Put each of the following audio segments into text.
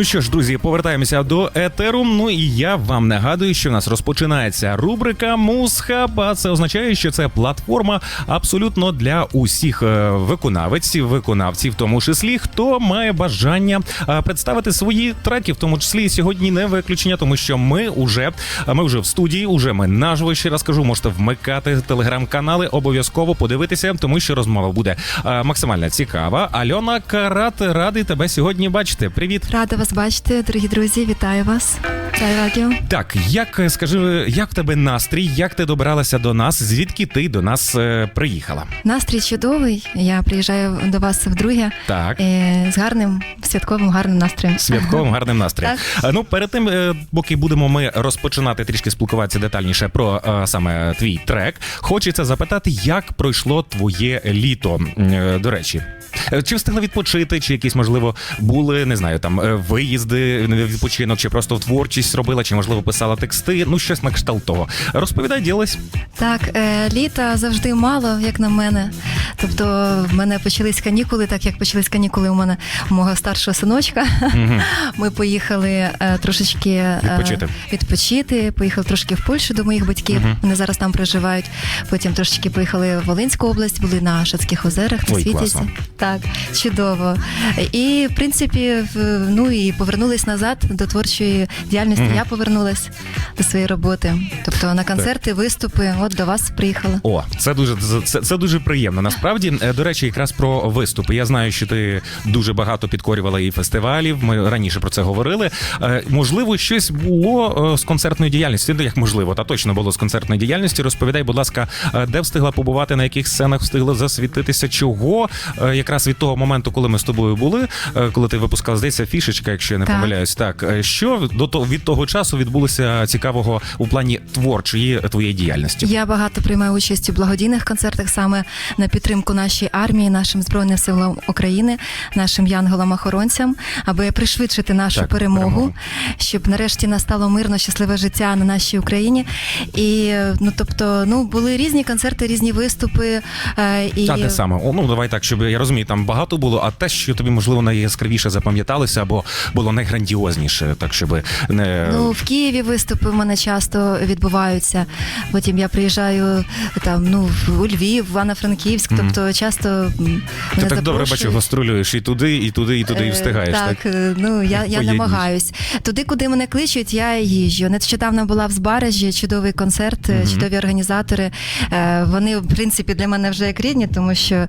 Ну що ж, друзі, повертаємося до етеру. Ну і я вам нагадую, що в нас розпочинається рубрика Мусхаб. А це означає, що це платформа абсолютно для усіх е, виконавців, виконавців, в тому числі, хто має бажання е, представити свої треки, в тому числі сьогодні не виключення, тому що ми уже ми вже в студії, уже ми наживо ще раз кажу, можете вмикати телеграм-канали, обов'язково подивитися, тому що розмова буде е, максимально цікава. Альона Карат радий тебе сьогодні бачити. Привіт. Рада вас бачити, дорогі друзі. Вітаю вас. Вітаю радіо. Так, як е, скажи, як в тебе настрій? Як ти добралася до нас? Звідки ти до нас е, приїхала? Настрій чудовий. Я приїжджаю до вас вдруге Так. е, з гарним святковим гарним настроєм. Святковим гарним настроєм. Так. Е, Ну перед тим, е, поки будемо ми розпочинати трішки спілкуватися детальніше про е, саме твій трек, хочеться запитати, як пройшло твоє літо. Е, До речі, чи встигла відпочити, чи якісь можливо були не знаю, там е, виїзди відпочинок, чи просто творчість робила, чи можливо писала тексти? Ну щось на кшталт того. Розповідай, ділись. Так, е, літа завжди мало, як на мене. Тобто, в мене почались канікули, так як почались канікули у мене у мого старшого синочка. Мгм. Ми поїхали е, трошечки е, Відпочити. відпочити. Поїхали трошки в Польщу до моїх батьків. Мгм. Вони зараз там проживають. Потім трошечки поїхали в Волинську область, були на Шацьких озерах, на Ой, Світязі. класно. Так, чудово. І в принципі, в- ну і повернулись назад до творчої діяльності. Мгм. Я повернулась до своєї роботи. Тобто на концерти, виступи. От до вас приїхала. О, це дуже це, це дуже приємно. Насправді, Е, до речі, якраз про виступи. Я знаю, що ти дуже багато підкорювала і фестивалів. Ми раніше про це говорили. Е, Можливо, щось було е, з концертної діяльності. Ну, як можливо, та точно було з концертної діяльності. Розповідай, будь ласка, де встигла побувати, на яких сценах встигла засвітитися, чого якраз від того моменту, коли ми з тобою були, коли ти випускав, здається, фішечка, якщо я не Так. помиляюсь. Так що до того від того часу відбулося цікавого у плані творчої твоєї діяльності? Я багато приймаю участь у благодійних концертах саме на підтримку нашій армії, нашим збройним силам України, нашим янголам-охоронцям, аби пришвидшити нашу Так, перемогу, перемогу. щоб нарешті настало мирно, щасливе життя на нашій Україні. І ну тобто, ну були різні концерти, різні виступи. е, І А де саме? О, ну давай так, щоб я розумію, там багато було, а те, що тобі можливо найяскравіше запам'яталося, або було найграндіозніше, так щоб не Ну, в Києві виступи в мене часто відбуваються. Потім я приїжджаю там, ну, в- у Львів, в Івано-Франківськ. Мгм. Тобто часто ти так добре бачу, гастролюєш і туди, і туди, і туди, і Е, встигаєш. Так, Так, е, ну я, я намагаюсь. Туди, куди мене кличуть, я їжджу. Нещодавно була в Збаражі, чудовий концерт, е, Мгм. чудові організатори. Вони, в принципі, для мене вже як рідні, тому що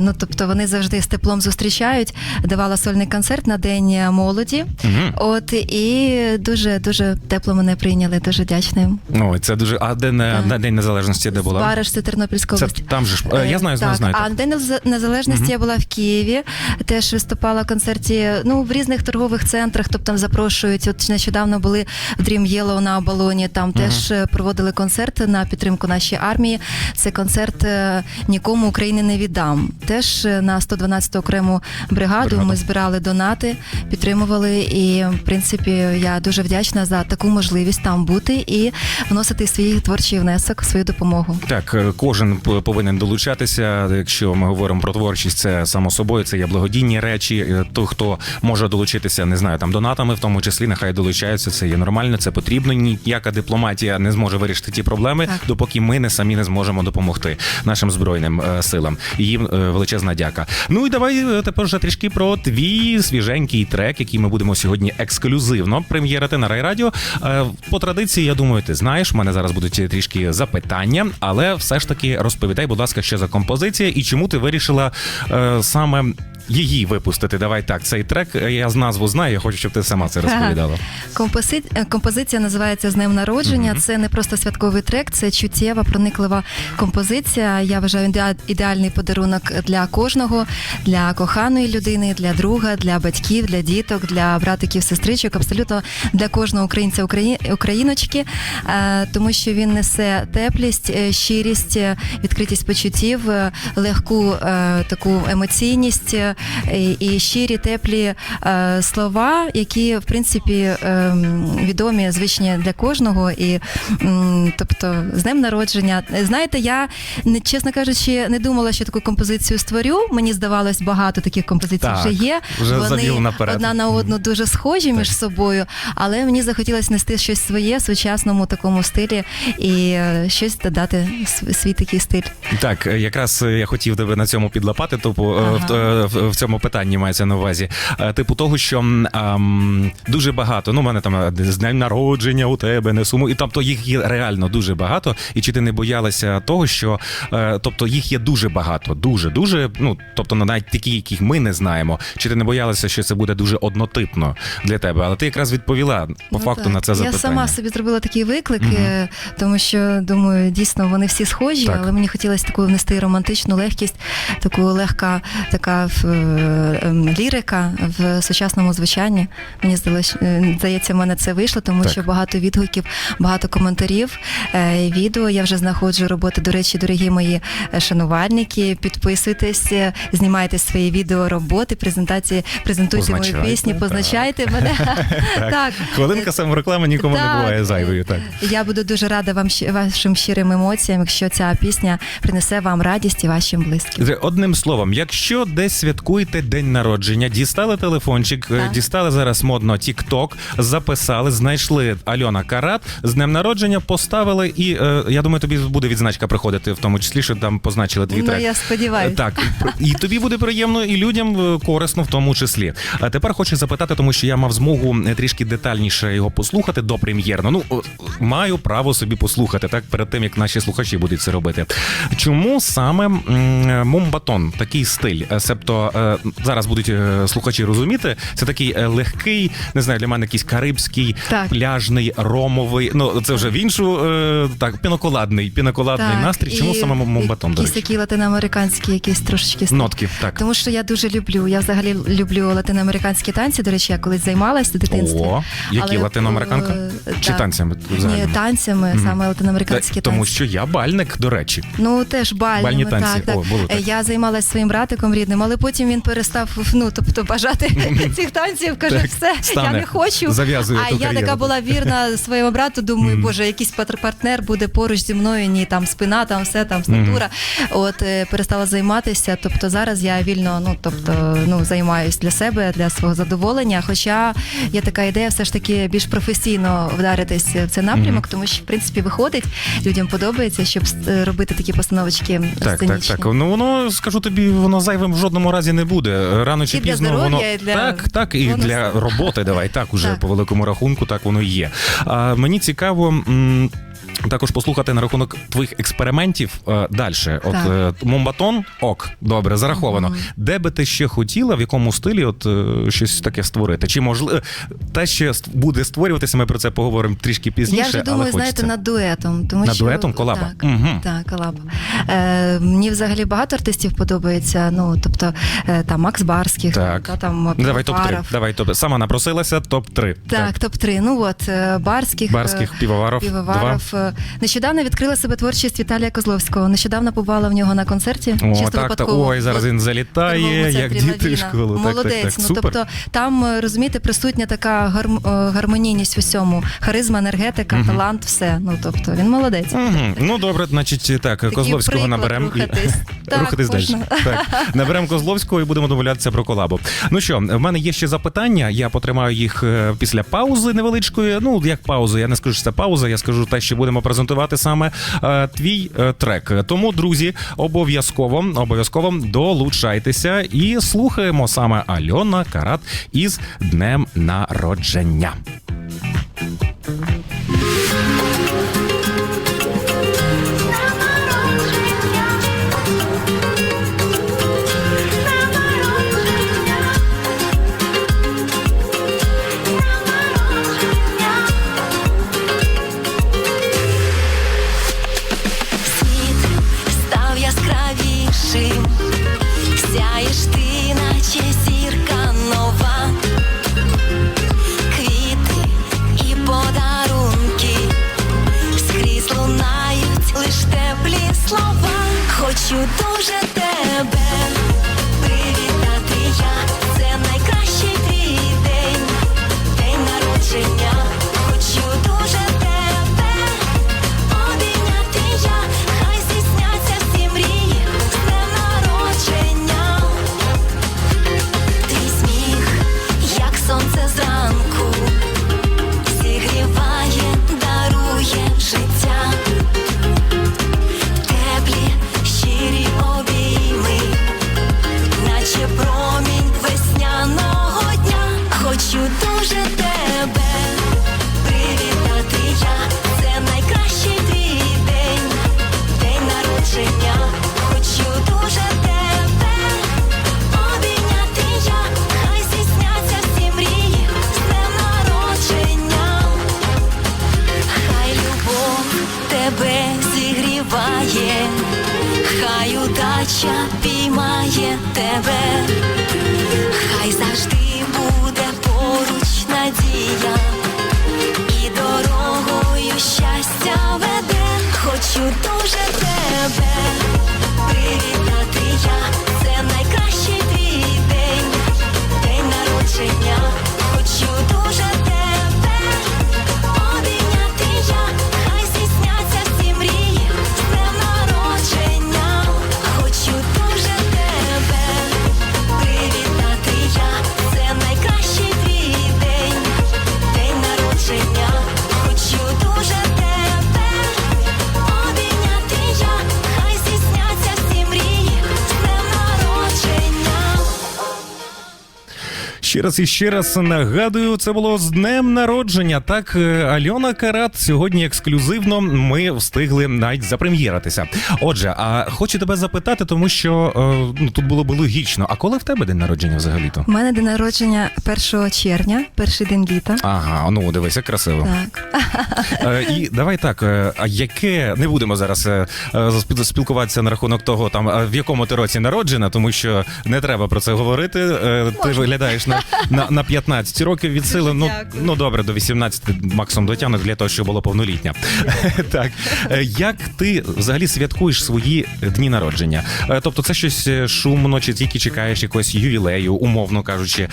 ну, тобто, вони завжди з теплом зустрічають. Давала сольний концерт на День молоді. Мгм. От і дуже дуже тепло мене прийняли. Дуже вдячна їм. Ой, це дуже. А де на, на День Незалежності де була? Збараж, це Тернопільська Це там же ж. Я знаю, так, знаю. А на День Нез- Незалежності Мгм. я була в Києві, теж виступала в концерті ну, в різних торгових центрах, тобто там запрошують. От нещодавно були в Dream Yellow на оболоні, там теж е, проводили концерт на підтримку нашої армії. Це концерт е, Нікому України не віддам. Теж е, на 112 окрему бригаду Бригаду. ми збирали донати, підтримували. І, в принципі, я дуже вдячна за таку можливість там бути і вносити свій творчий внесок, свою допомогу. Так, кожен повинен долучатися. Якщо ми говоримо про творчість, це само собою, це є благодійні речі. Е, Той, хто може долучитися, не знаю, там донатами, в тому числі, нехай долучаються. Це є нормально, це потрібно. Ніяка дипломатія не зможе вирішити ті проблеми, Так. допоки ми не самі не зможемо допомогти нашим збройним е, силам. І Їм е, величезна дяка. Ну і давай е, тепер вже трішки про твій свіженький трек, який ми будемо сьогодні ексклюзивно прем'єрити на райрадіо. Е, По традиції, я думаю, ти знаєш. У мене зараз будуть трішки запитання, але все ж таки розповідай, будь ласка, що за композиція і чому ти вирішила е, саме. Її випустити, давай так. Цей трек е, я з назву знаю. Я хочу, щоб ти сама це розповідала. Компози... е, Композиція називається З днем народження. Мгм. Це не просто святковий трек, це чуттєва, прониклива композиція. Я вважаю ідеа- ідеальний подарунок для кожного, для коханої людини, для друга, для батьків, для діток, для братиків, сестричок, абсолютно для кожного українця Украї- україночки, е, тому що він несе теплість, щирість, відкритість почуттів, легку таку емоційність, і, щирі, теплі е, слова, які в принципі ем, відомі, звичні для кожного. І тобто, з днем народження. Знаєте, я чесно кажучи, не думала, що таку композицію створю. Мені здавалось, багато таких композицій Так, вже є. вже Вони наперед. одна на одну дуже схожі між собою, але мені захотілося нести щось своє в сучасному такому стилі і е, щось додати св- свій такий стиль. Так, е, якраз е, я хотів тебе на цьому підлапати, типу, е, в, цьому питанні мається на увазі. Е, Типу того, що м, ам, дуже багато. Ну, в мене там е, з днем народження у тебе не суму. І тобто їх є реально дуже багато. І чи ти не боялася того, що е, тобто їх є дуже багато, дуже, дуже. Ну тобто навіть такі, яких ми не знаємо. Чи ти не боялася, що це буде дуже однотипно для тебе? Але ти якраз відповіла по Ну, факту так. на це запитання. Я сама собі зробила такий виклик, е, тому що думаю, дійсно вони всі схожі, Так. але мені хотілося таку внести романтичну легкість, таку легка така ем, лірика в сучасному звучанні. Мені здалось, е, здається, в мене це вийшло, тому Так. що багато відгуків, багато коментарів. е, Відео я вже знаходжу роботи. До речі, дорогі мої е, шанувальники, підписуйтесь, е, знімайте свої відео роботи, презентації, презентуйте мої Позначайте, пісні, так. позначайте мене. Так. Хвилинка самореклами нікому не буває зайвою. Так. Я буду дуже рада вам вашим щирим емоціям, якщо ця пісня принесе вам радість і вашим близьким. Одним словом, якщо десь святкуєте день народження, дістали телефончик, е, Так. дістали зараз модно TikTok, записали, знайшли Альона Карат з днем народження, поставили, і е, я думаю, тобі буде відзначка приходити, в тому числі, що там позначили твій Ну, я сподіваюся. Так, і тобі буде приємно, і людям е, корисно в тому числі. А тепер хочу запитати, тому що я мав змогу е, трішки детальніше його послухати до прем'єрно. Ну маю право собі послухати так перед тим, як наші слухачі будуть це робити. Чому саме м, Момбатон такий стиль? Е, Е, зараз будуть е, слухачі розуміти, це такий е, легкий, не знаю, для мене якийсь карибський, Так. пляжний, ромовий. Ну це вже в іншу е, так, піноколадний, піноколадний настрій. Чому і саме Момбатон? До Якісь речі? такі латиноамериканські, якісь трошечки. Нотки, так. Тому що я дуже люблю. Я взагалі люблю латиноамериканські танці. До речі, я колись займалась в дитинстві. О, які Але, латиноамериканка? е, Чи так. танцями взагалі? Ні, танцями, саме латиноамериканські Тому танці. що я бальник, до речі. Ну теж бальними, Бальні танці. так, так. О, було так. Е, Я займалася своїм братиком рідним, але потім він перестав ну, тобто бажати цих танців. Каже, Так, все, стане. я не хочу. Зав'язує а я кар'єру. така була вірна своєму брату. Думаю, боже, якийсь пар- партнер буде поруч зі мною. Ні, там спина, там все, там статура. От е, перестала займатися. Тобто зараз я вільно, ну тобто, ну займаюсь для себе, для свого задоволення. Хоча є така ідея, все ж таки більш професійно вдаритись в цей напрямок, тому що в принципі виходить, людям подобається, щоб е, робити такі постановочки Так, так, так. Ну воно скажу тобі, воно зайвим в жодному разі не буде. Рано чи І для пізно воно і для так, так, і воно... для роботи. Давай так, уже Так. по великому рахунку, так воно і є. А мені цікаво. м, Також послухати на рахунок твоїх експериментів е, далі. От Так. е, Момбатон, ок, добре, зараховано. Де би ти ще хотіла, в якому стилі от е, щось таке створити? Чи можливо те, що ст- буде створюватися, ми про це поговоримо трішки пізніше. Я вже але думаю, хочеться. знаєте, над дуетом. Тому Над що, дуетом? Колаба? Так, Мгм. так колаба. Е, мені взагалі багато артистів подобається. Ну, тобто, е, там Макс Барських, Так. та, там Ну, Давай топ 3 Півоваров. Давай топ. Сама напросилася, топ 3 Так, топ-3. Ну от е, Барських, Барських, е, Півоваров, Півоваров. е, Нещодавно відкрила себе творчість Віталія Козловського. Нещодавно побувала в нього на концерті. О, чисто так, випадково. Ой, зараз він залітає, як діти в «Лавіна». школу. Так, Молодець. так, так. Ну Супер. тобто там е, розумієте, присутня така гарм- е, гармонійність в усьому, харизма, енергетика, талант, все. Ну тобто він молодець. Мгм. Ну добре, значить так, Козловського приклад наберемо. рухатись. Так, рухатись далі. Так. Наберемо Козловського і будемо домовлятися про колабу. Ну що, в мене є ще запитання. Я потримаю їх е, після паузи невеличкої. Ну, як пауза, я не скажу, що це пауза, я скажу те, що будемо презентувати саме е, твій е, трек. Тому, друзі, обов'язково обов'язково долучайтеся і слухаємо саме Альона Карат із Днем Народження. Ще раз і ще раз нагадую, це було з днем народження. Так, е, Альона Карат сьогодні ексклюзивно ми встигли навіть запрем'єритися. Отже, а хочу тебе запитати, тому що е, ну тут було б логічно. А коли в тебе день народження взагалі-то? У мене день народження 1 червня, перший день літа. Ага, ну дивися, красиво. Так. Е, і давай так, а яке не будемо зараз спілкуватися на рахунок того, там в якому ти році народжена, тому що не треба про це говорити. Е, Ти виглядаєш на, на, на 15 років від сили. Ну, дякую. ну добре, до 18 максимум дотягнуть для того, щоб було повнолітня. так. Е, Як ти взагалі святкуєш свої дні народження? Е, Тобто, це щось е, шумно, чи тільки чекаєш якогось ювілею, умовно кажучи,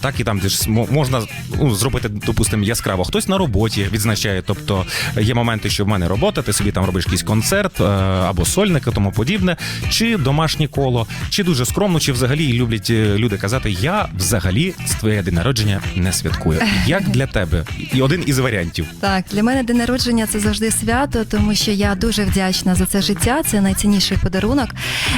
так і там де ж можна ну, зробити, допустимо, яскраво. Хтось на роботі відзначає. Тобто є моменти, що в мене робота, ти собі там робиш якийсь концерт або сольник і тому подібне, чи домашнє коло, чи дуже скромно, чи взагалі люблять люди казати, я взагалі з твоє день народження не святкую. Як для тебе? І один із варіантів. Так, для мене день народження це завжди свято, тому що я дуже вдячна за це життя. Це найцінніший подарунок.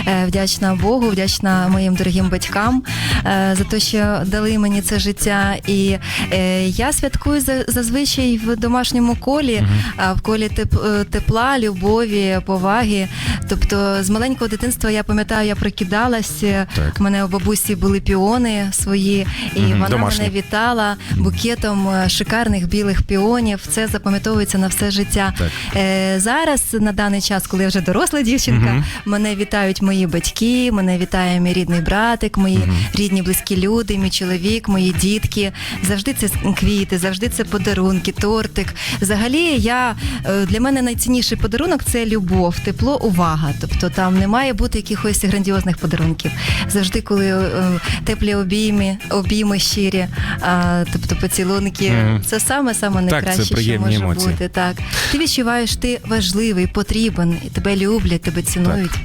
Е, Вдячна Богу, вдячна моїм дорогим батькам е, за те, що дали мені це життя. І е, я святкую за- зазвичай в домашньому колі, а в колі теп- тепла, любові, поваги. Тобто, з маленького дитинства я пам'ятаю, я прокидалась. Так. У мене у бабусі були піони свої, і Мгм, вона домашні. мене вітала букетом е, шикарних білих піонів. Це запам'ятовується на все життя. Так. Е, зараз на даний час, коли я вже доросла дівчинка, Мгм. мене вітають мої батьки, мене вітає мій рідний братик, мої рідні близькі люди, мій чоловік, мої дітки. Завжди це квіти, завжди це подарунки, тортик. Взагалі, я е, для мене найцінніший подарунок це любов, тепло, увага. Тобто там не має бути якихось грандіозних подарунків. Завжди, коли е, теплі обійми, обійми щирі, а, тобто поцілунки, Мгм. це саме саме Так, це найкраще, що може емоції. бути. Так, ти відчуваєш, ти важливий, потрібен, тебе люблять, тебе цінують. Так,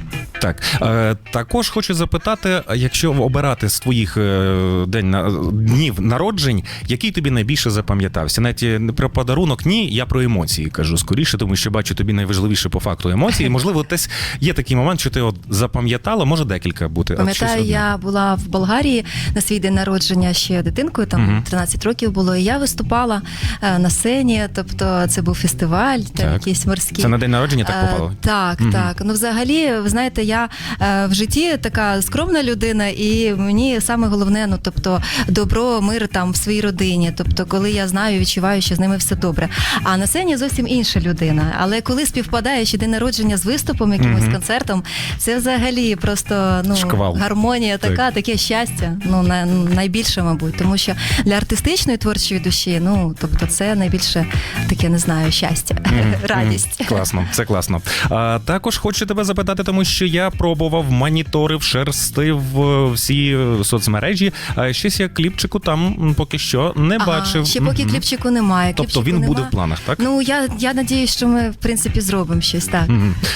е, також хочу запитати, якщо обирати з твоїх е, день на днів народжень, який тобі найбільше запам'ятався? Навіть е, не про подарунок, ні, я про емоції кажу скоріше, тому що бачу тобі найважливіше по факту емоції. Можливо, десь є такий момент, що ти от запам'ятала, може декілька бути. Пам'ятаю, я була в Болгарії на свій день народження ще дитинкою, там Мгм. 13 років було, і я виступала е, на сцені. Тобто, це був фестиваль, там Так. якийсь морський. Це на день народження так Е, попало? Так, Мгм. так. Ну, взагалі, ви знаєте, я е, в житті така скромна людина, і мені саме головне, ну тобто, добро, мир там в своїй родині. Тобто, коли я знаю, відчуваю, що з ними все добре. А на сцені зовсім інша людина. Але коли співпадає ще день народження з виступом, якимось Мгм. концертом, це взагалі просто ну Шквал. гармонія Так. таке щастя. Ну на найбільше, мабуть, тому що для артистичної творчої душі, ну тобто, це найбільше таке, не знаю, щастя, Мгм, радість. мгм. Класно, це класно. А, також хочу тебе запитати, тому що я пробував, моніторив, шерстив е, всі е, соцмережі. А щось я кліпчику там поки що не Ага, бачив. Ще поки кліпчику немає. Тобто кліпчику він буде в планах, так? Ну я, я надіюсь, що ми в принципі зробимо щось так.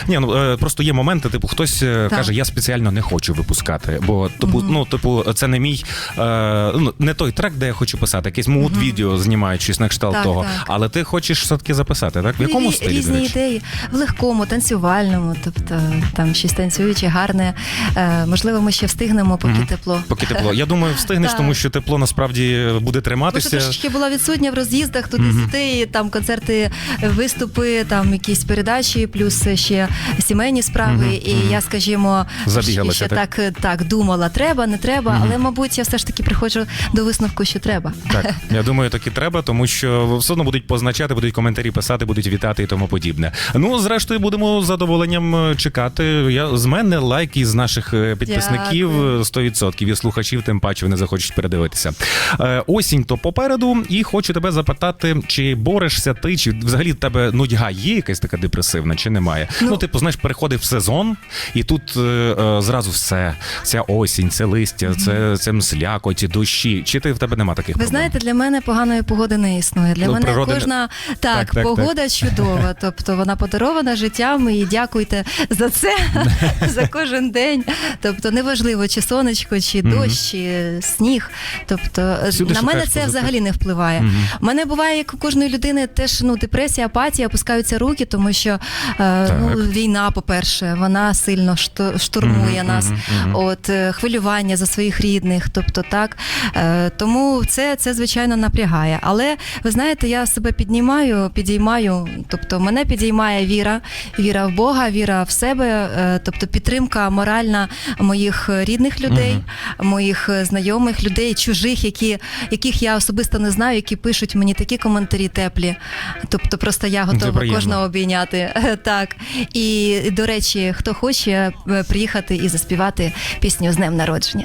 Ні, ну е, просто є моменти, типу, хтось Так. каже, я спеціально не хочу випускати, бо типу, ну, типу, це не мій ну, не той трек, де я хочу писати, якесь муд відео знімають щось на кшталт Так, того. так. Але ти хочеш все-таки записати, так? В якому Рі- стилі? різні речі? ідеї в легкому, танцювальному, тобто там щось танцююче, гарне. Е, можливо, ми ще встигнемо, поки Мгм. тепло. Поки тепло. Я думаю, встигнеш, тому що тепло насправді буде триматися. трошечки була відсутня в роз'їздах туди-сюди, там концерти, виступи, там якісь передачі, плюс ще сімейні справи. І я, скажімо, ще так? так, так думала, треба, не треба, але мабуть я все ж таки приходжу до висновку, що треба. Так, я думаю, так і треба, тому що все одно будуть позначати, будуть коментарі писати, будуть вітати і тому подібне. Ну, зрештою, будемо з задоволенням е, чекати. Я з мене лайк із наших е, підписників Дякую. е, 100% і слухачів, тим паче вони захочуть передивитися. Е, Осінь то попереду, і хочу тебе запитати, чи борешся ти, чи взагалі в тебе нудьга є якась така депресивна, чи немає? Ну, Ну- типу, знаєш, переходив сезон, і тут е, е, зразу все. Ця осінь, це листя, це, це мслякоті, дощі. Чи ти в тебе нема таких Ви проблем? знаєте, для мене поганої погоди не існує. Для Ну, мене природи кожна так, Так, так, погода чудова. Тобто вона подарована життям і дякуйте за це за кожен день. Тобто, неважливо, чи сонечко, чи дощ, чи сніг. Тобто Всюди на мене шукаєш це позитив. взагалі не впливає. У мене буває, як у кожної людини, теж ну депресія, апатія, опускаються руки, тому що е, ну, війна, по-перше, вона сильно што- штурмує Мгм, нас. мгм, мгм. От е, хвилювання за своїх рідних, тобто так. Е, тому це, це звичайно напрягає. Але ви знаєте, я себе піднімаю, підіймаю. Тобто мене підіймає віра, віра в Бога, віра в себе, е, тобто підтримка моральна моїх рідних людей, моїх е, знайомих людей, чужих, які, яких я особисто не знаю, які пишуть мені такі коментарі теплі. Тобто, просто я готова кожного обійняти. Так. І, до речі, хто хоче е, приїхати і заспівати пісню з днем народження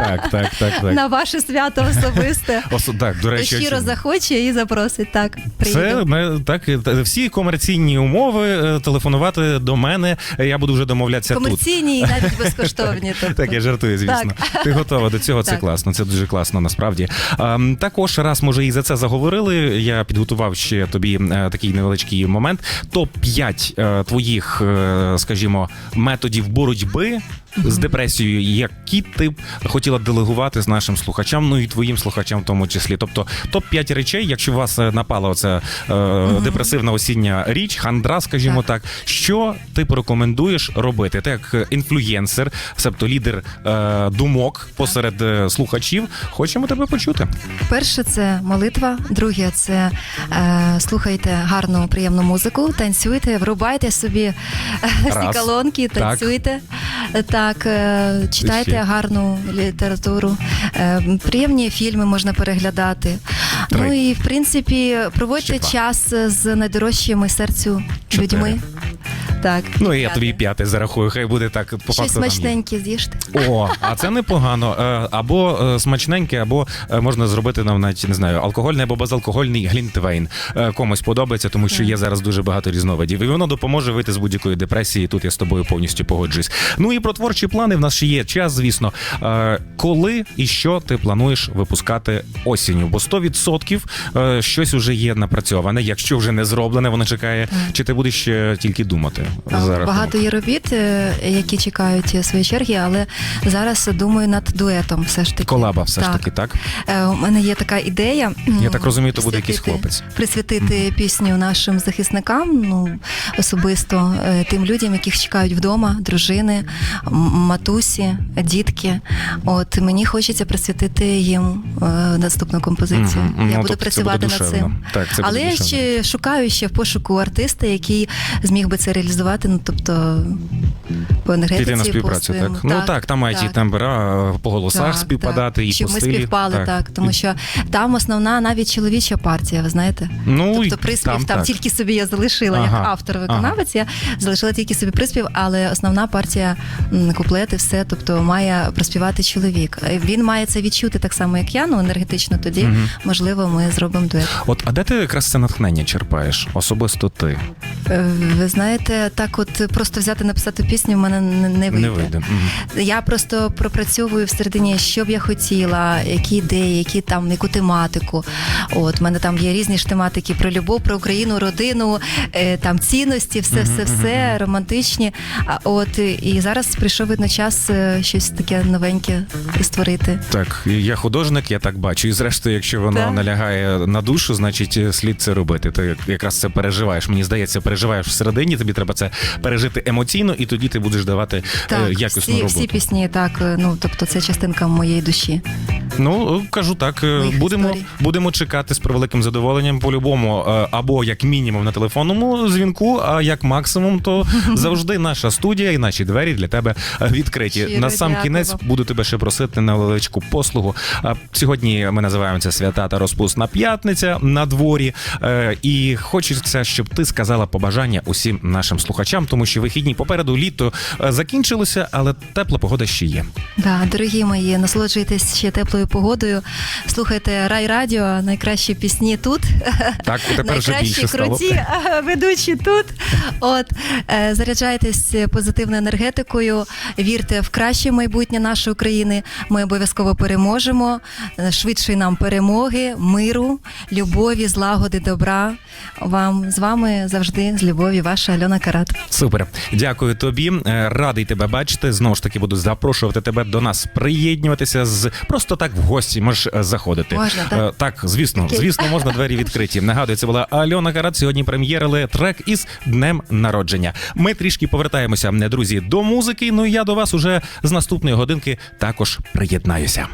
Так, так, так, так. на ваше свято особисте. Осо- так, до Хто речі, щиро захоче і запросить. Так, Це ми- так, е, та- всі комерційні умови е, телефонувати до мене. е, Я буду вже домовлятися тут. Комерційні і навіть безкоштовні. Тобто. Так, я жартую, звісно. Ти готова до цього. Це Так. класно. Це дуже класно, насправді. А, м, також раз, може, і за це заговорили. Я підготував ще тобі е, такий невеличкий момент. Топ 5 твоїх, е, скажімо, методів боротьби. З депресією, які ти б хотіла делегувати з нашим слухачам, ну і твоїм слухачам в тому числі. Тобто топ 5 речей, якщо у вас е, напала оця е, депресивна осіння річ, хандра, скажімо так. що ти порекомендуєш робити? Ти як е, інфлюєнсер, себто лідер е, думок посеред е, слухачів, хочемо тебе почути. Перше це молитва, друге це е, слухайте гарну, приємну музику, танцюйте, врубайте собі е, всі Раз. колонки, Так. танцюйте. Так, е, читайте ще? гарну літературу, е, приємні фільми можна переглядати. Три. Ну і в принципі проводьте час з найдорожчими серцю Чотири. людьми. Так, Ну і я тобі п'яте зарахую. Хай буде так по Щось факту. там є. смачненьке з'їжте. О, а це непогано. Е, Або е, смачненьке, або е, можна зробити нам навіть не знаю, алкогольний або безалкогольний глінтвейн. Е, Комусь подобається, тому що є зараз дуже багато різновидів. І воно допоможе вийти з будь-якої депресії. Тут я з тобою повністю погоджуюсь. Ну і про творчі плани в нас ще є час, звісно. Е, Коли і що ти плануєш випускати осінню? Бо 100% е, щось уже є напрацьоване. Якщо вже не зроблене, воно чекає. Чи ти будеш ще тільки думати? А, за? Багато є робіт, е, які чекають е, своєї черги, але зараз думаю над дуетом. Все ж таки Колаба, все ж таки, так? Е, У мене є така ідея. Я так розумію, то буде якийсь хлопець. Присвятити пісню нашим захисникам, ну особисто тим людям, яких чекають вдома, дружини, матусі, дітки. От мені хочеться присвятити їм наступну композицію. Мгм. Ну, Я тобто буду це працювати буде над цим. Так, це буде Але я ще шукаю ще в пошуку артиста, який зміг би це реалізувати. Ну тобто по енергетиці. Піти на співпрацю, так? Ну так, там так. тембра по голосах Так, співпадати, так. і щоб по ми співпали, так. тому що там основна навіть чоловіча партія, ви знаєте. Ну, тобто приспів там там, так. тільки собі я залишила Ага, як автор-виконавець. Я залишила тільки собі приспів, але основна партія куплети, все, тобто має проспівати чоловік. Е, Він має це відчути так само, як я, ну енергетично. Тоді Мгм. можливо ми зробимо дует. От, а де ти якраз це натхнення черпаєш? Особисто ти Е, Ви знаєте, так от просто взяти написати пісню в мене не- не вийде. не вийде. Мгм. Я просто пропрацьовую всередині, що б я хотіла, які ідеї, які там, яку тематику. От в мене там є різні ж тематики про любов, про Україну, родину, е, там цінності, все, все, все романтичні. А от і зараз прийшов видно час е, щось таке новеньке створити. Так, я художник, я так бачу. І зрештою, якщо воно Так. налягає на душу, значить е, слід це робити. Ти якраз це переживаєш. Мені здається, переживаєш всередині, тобі треба це пережити емоційно, і тоді ти будеш давати е, Так, якісну всі, роботу. всі пісні, так, е, ну тобто це частинка моєї душі. Ну кажу так, е, Моїх будемо, історій. будемо чекати з превеликим задоволенням. По-любому, е, або як мінімум на телефонному дзвінку, а як максимум, то завжди наша студія і наші двері для тебе е, відкриті. Щиро на сам дякую кінець буду тебе ще просити на величку послугу. А Сьогодні ми називаємо це свята та розпусна п'ятниця на дворі. Е, І хочеться, щоб ти сказала побажання усім нашим слухачам, тому що вихідні попереду літо е, закінчилося, але тепла погода ще є. Да, дорогі мої, насолоджуйтесь ще теплою погодою. Слухайте Рай Радіо, найкращі пісні тут. Так, тепер вже найкращі більше стало. круті ведучі тут. От е, заряджайтесь позитивною енергетикою, вірте в краще майбутнє нашої України. Ми обов'язково переможемо. Е, Швидшої нам перемоги, миру, любові, злагоди, добра. Вам з вами завжди з любов'ю, ваша Альона Карат. Супер, дякую тобі. Е, Радий тебе бачити. Знову ж таки буду запрошувати тебе до нас приєднюватися з просто так в гості. Можеш е, заходити. Можна, так? Е, так, звісно, Окей. звісно, можна двері відкриті. Нагадую, це була Альона Карат. Сьогодні прем'єрили трек із днем народження. Ми трішки повертаємося, друзі, до музики. Ну і я до вас уже з наступної годинки також приєднаюся.